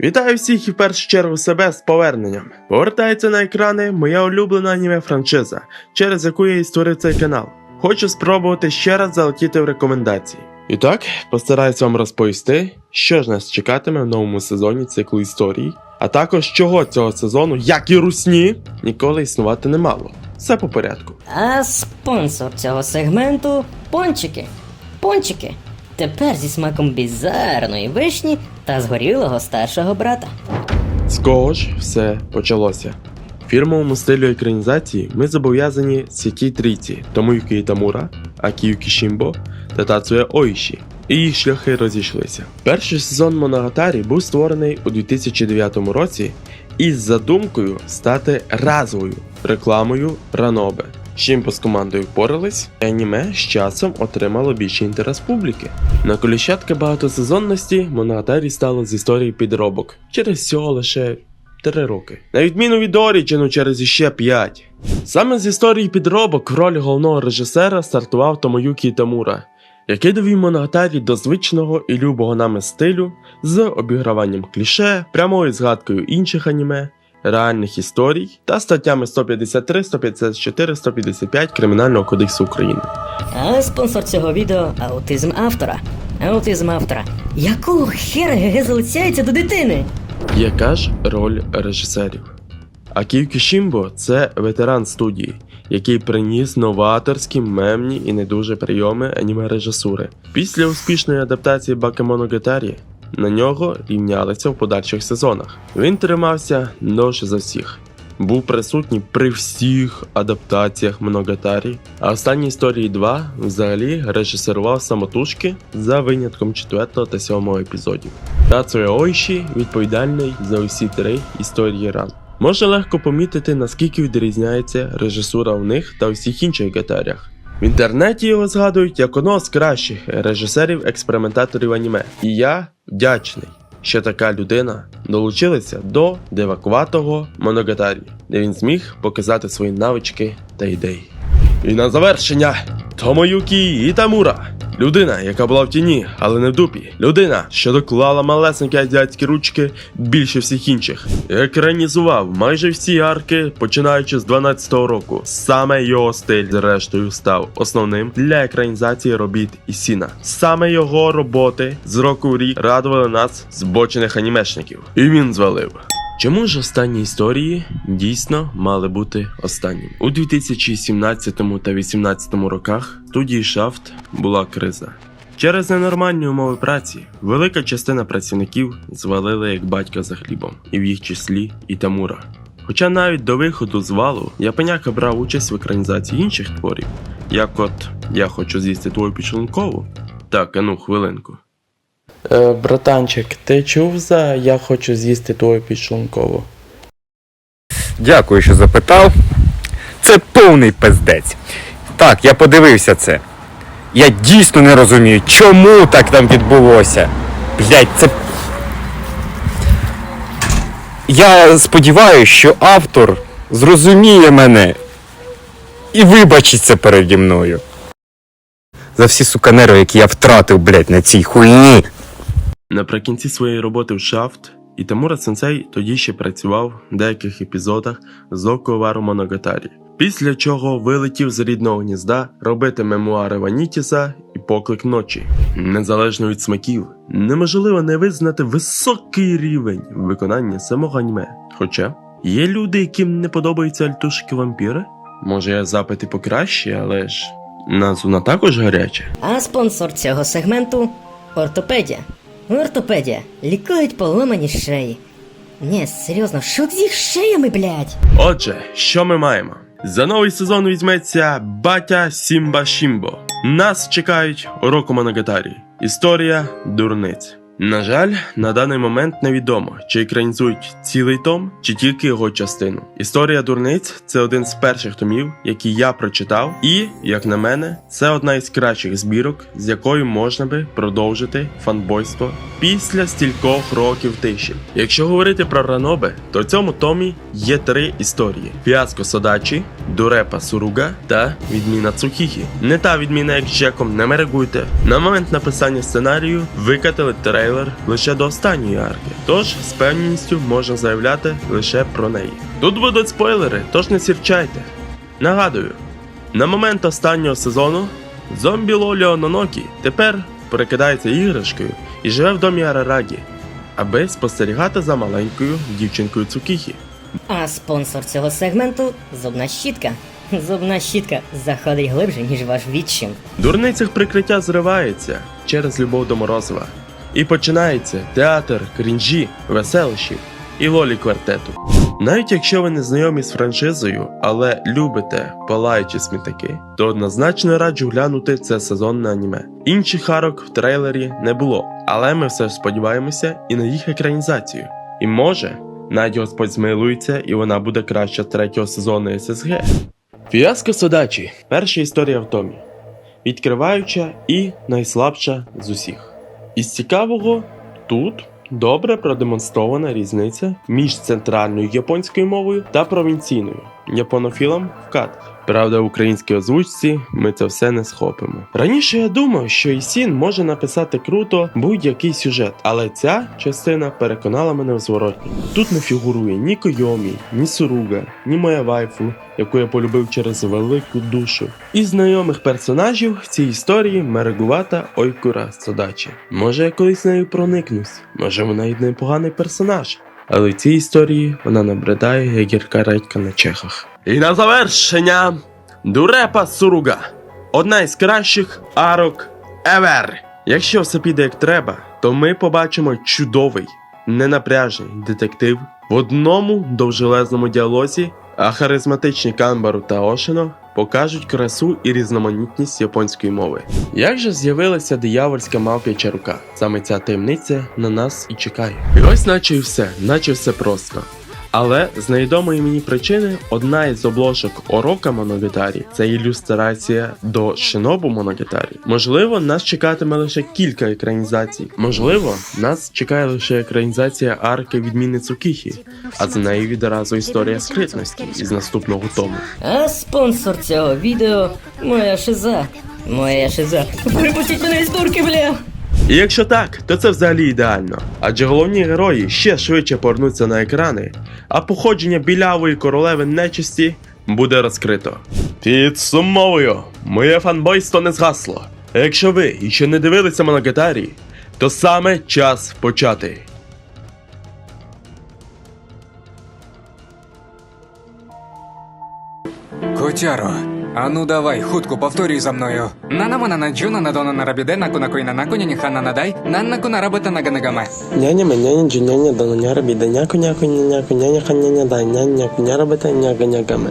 Вітаю всіх і в першу чергу себе з поверненням. Повертається на екрани моя улюблена аніме франшиза, через яку я і створив цей канал. Хочу спробувати ще раз залетіти в рекомендації. І так, постараюсь вам розповісти, що ж нас чекатиме в новому сезоні циклу історій, а також чого цього сезону, як і русні, ніколи існувати не мало. Все по порядку. А спонсор цього сегменту пончики. Пончики. Тепер зі смаком бізарної вишні та згорілого старшого брата. З кого ж все почалося? Фірмовому стилю екранізації ми зобов'язані святій трійці Томуюкі Ітамура, Акію Кішімбо та Тацуя Оїші, і їх шляхи розійшлися. Перший сезон Моногатарі був створений у 2009 році із задумкою стати разовою рекламою Ранобе. З чим з командою впорались, і аніме з часом отримало більший інтерес публіки. На коліщатки багатосезонності Моногатарі стало з історії підробок через всього лише 3 роки. На відміну від Оріджину через іще 5. Саме з історії підробок в роль головного режисера стартував Томоюкі Тамура, який довів Моногатарі до звичного і любого нами стилю з обіграванням кліше, прямою згадкою інших аніме, реальних історій та статтями 153, 154, 155 Кримінального кодексу України. А спонсор цього відео аутизм автора. Аутизм автора. Якого хера залицяється до дитини? Яка ж роль режисерів? Акію Кішімбо це ветеран студії, який приніс новаторські, мемні і не дуже прийоми аніме режисури. Після успішної адаптації Бакемоногатарі на нього рівнялися в подальших сезонах. Він тримався довше за всіх. Був присутній при всіх адаптаціях Моногатарі, а останні історії 2 взагалі режисерував самотужки за винятком 4 та 7 епізодів. Тацуя Ойші відповідальний за усі три історії ран. Можна легко помітити, наскільки відрізняється режисура в них та всіх інших гатарях. В інтернеті його згадують як одного з кращих режисерів-експериментаторів аніме. І я вдячний, що така людина долучилася до девакуватого Моногатарі, де він зміг показати свої навички та ідеї. І на завершення Томоюкі Ітамура. Людина, яка була в тіні, але не в дупі. Людина, що доклала малесенькі азіатські ручки більше всіх інших. Екранізував майже всі арки, починаючи з 12-го року. Саме його стиль, зрештою, став основним для екранізації робіт Ісіна. Саме його роботи з року в рік радували нас збочених анімешників. І він звалив. Чому ж останні історії дійсно мали бути останніми? У 2017 та 2018 роках студії Шафт була криза. Через ненормальні умови праці велика частина працівників звалили як батька за хлібом, і в їх числі і Тамура. Хоча навіть до виходу з валу Японяка брав участь в екранізації інших творів, як от Я хочу з'їсти твою підшлункову. Так, а ну хвилинку. Е, братанчик, ти чув за Я хочу з'їсти твою підшлункову? Дякую, що запитав. Це повний пиздець. Так, я подивився це. Я дійсно не розумію, чому так там відбулося. Блять, це. Я сподіваюся, що автор зрозуміє мене і вибачиться переді мною. За всі суканери, які я втратив, блять, на цій хуйні. Наприкінці своєї роботи в Шафт Ітамура Сенсей тоді ще працював в деяких епізодах з Оковару Моногатарі, після чого вилетів з рідного гнізда робити мемуари Ванітіса і поклик ночі. Незалежно від смаків, неможливо не визнати високий рівень виконання самого аніме. Хоча є люди, яким не подобаються альтушки вампіри. Може, я запити покраще, але ж назва також гаряча. А спонсор цього сегменту ортопедія. Ортопедія. Лікують поломані шиї. Ні, серйозно, що з їх шиями, блядь? Отже, що ми маємо? За новий сезон візьметься Батя Сімба Шімбо. Нас чекають уроку Моногатарі. Історія дурниць. На жаль, на даний момент невідомо, чи екранізують цілий том, чи тільки його частину. Історія дурниць це один з перших томів, які я прочитав, і, як на мене, це одна із кращих збірок, з якою можна би продовжити фанбойство після стількох років тиші. Якщо говорити про ранобе, то в цьому томі є три історії: фіаско Содачі, Дурепа Суруга та відміна Цухіхі. Не та відміна, як з Джеком, не мерегуйте. На момент написання сценарію викатили трейлер трейлер лише до останньої арки, тож з певністю можна заявляти лише про неї. Тут будуть спойлери, тож не сірчайте. Нагадую, на момент останнього сезону зомбі Лолі Ононокі тепер перекидається іграшкою і живе в домі Арарагі, аби спостерігати за маленькою дівчинкою Цукіхі. А спонсор цього сегменту зубна щітка. Зубна щітка заходить глибше, ніж ваш відчим. Дурницях прикриття зривається через любов до Морозова. І починається театр крінжі, веселищів і лолі квартету. Навіть якщо ви не знайомі з франшизою, але любите палаючі смітаки, то однозначно раджу глянути це сезонне аніме. Інших арок в трейлері не було, але ми все ж сподіваємося і на їх екранізацію. І може, навіть Господь змилується, і вона буде краща третього сезону ССГ. Фіаско Содачі. Перша історія в томі. Відкриваюча і найслабша з усіх. Із цікавого тут добре продемонстрована різниця між центральною японською мовою та провінційною японофілом в кадрах. Правда, в українській озвучці ми це все не схопимо. Раніше я думав, що Ісін може написати круто будь-який сюжет, але ця частина переконала мене в зворотньому. Тут не фігурує ні Койомі, ні Суруга, ні моя вайфу, яку я полюбив через велику душу. Із знайомих персонажів в цій історії мерегувата Ойкура Содачі. Може, я колись нею проникнусь, може вона й непоганий персонаж. Але в цій історії вона набридає як гірка редька на чехах. І на завершення Дурепа Суруга. Одна із кращих арок ever. Якщо все піде як треба, то ми побачимо чудовий, ненапряжний детектив в одному довжелезному діалозі, а харизматичні Камбару та Ошино покажуть красу і різноманітність японської мови. Як же з'явилася диявольська мавпяча рука? Саме ця таємниця на нас і чекає. І ось наче і все, наче все просто. Але з невідомої мені причини одна із обложок Орока Моногатарі це ілюстрація до Шинобу Моногатарі. Можливо, нас чекатиме лише кілька екранізацій. Можливо, нас чекає лише екранізація арки відміни Цукіхі, а за нею відразу історія скритності із наступного тому. А спонсор цього відео моя шиза. Моя шиза. Припустіть мене із турки, бля! І якщо так, то це взагалі ідеально. Адже головні герої ще швидше повернуться на екрани, а походження білявої королеви нечисті буде розкрито. Підсумовую, моє фанбойство не згасло. А якщо ви ще не дивилися Моногатарі, то саме час почати. Котяро, а ну давай, хутко повторюй за мною. Нанама нанаджуна надона нарабіде наку наку на наку няніхана надай, наннаку нарабата наганагаме. Няня меняня джуняня дона няра бида няку няку няняку няня ханяня дай няня няку няра бета няга нягаме.